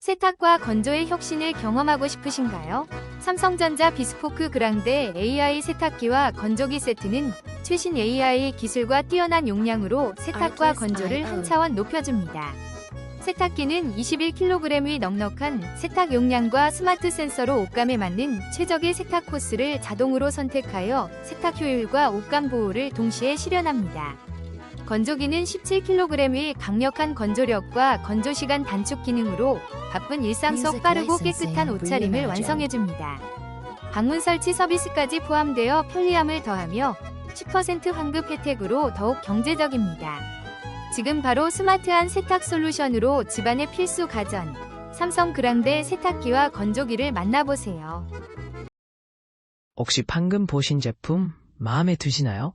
세탁과 건조의 혁신을 경험하고 싶으신가요? 삼성전자 비스포크 그랑데 AI 세탁기와 건조기 세트는 최신 AI 기술과 뛰어난 용량으로 세탁과 건조를 한 차원 높여줍니다. 세탁기는 21kg의 넉넉한 세탁 용량과 스마트 센서로 옷감에 맞는 최적의 세탁 코스를 자동으로 선택하여 세탁 효율과 옷감 보호를 동시에 실현합니다. 건조기는 17kg의 강력한 건조력과 건조 시간 단축 기능으로 바쁜 일상 속 빠르고 깨끗한 옷차림을 완성해줍니다. 방문 설치 서비스까지 포함되어 편리함을 더하며 10% 환급 혜택으로 더욱 경제적입니다. 지금 바로 스마트한 세탁 솔루션으로 집안의 필수 가전, 삼성 그랑데 세탁기와 건조기를 만나보세요. 혹시 방금 보신 제품 마음에 드시나요?